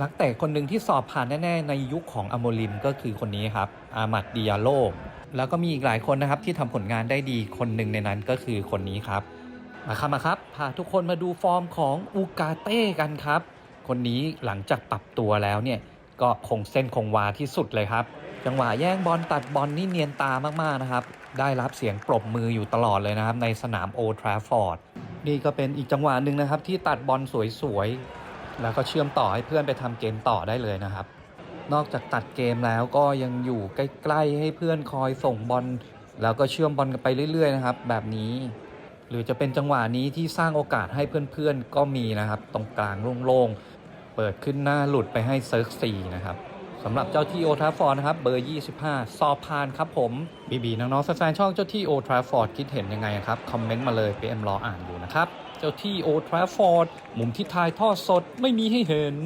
นักเตะคนหนึ่งที่สอบผ่านแน่ๆ ในยุคของอโมลิมก็คือคนนี้ครับ อามัดดิยาโลแล้วก็มีอีกหลายคนนะครับที่ทำผลงานได้ดีคนหนึ่งในนั้นก็คือคนนี้ครับ มาครับมาครับพาทุกคนมาดูฟอร์มของอูกาเต้กันครับ คนนี้หลังจากปรับตัวแล้วเนี่ยก็คงเส้นคงวาที่สุดเลยครับ จังหวะแย่งบอลตัดบอลนี่เนียนตามากๆนะครับ ได้รับเสียงปรบมืออยู่ตลอดเลยนะครับ ในสนามโอทราฟอร์ดนี่ก็เป็นอีกจังหวะหนึ่งนะครับที่ตัดบอลสวยๆ แล้วก็เชื่อมต่อให้เพื่อนไปทำเกมต่อได้เลยนะครับ นอกจากตัดเกมแล้วก็ยังอยู่ใกล้ๆให้เพื่อนคอยส่งบอลแล้วก็เชื่อมบอลกันไปเรื่อย ๆ นะครับ แบบนี้ หรือจะเป็นจังหวะนี้ที่สร้างโอกาสให้เพื่อนๆก็มีนะครับ ตรงกลางโล่งๆเปิดขึ้นหน้าหลุดไปให้เซิร์ฟซีนะครับสำหรับเจ้าที่โอทราฟอร์ดนะครับเบอร์ 25 สอบผ่านครับผมบีบีน้องๆแฟนๆช่องเจ้าที่โอทราฟอร์ดคิดเห็นยังไงครับ คอมเมนต์มาเลยเอ็มรออ่านอยู่นะครับ เจ้าที่โอทราฟอร์ด มุมที่ถ่ายทอดสดไม่มีให้เห็น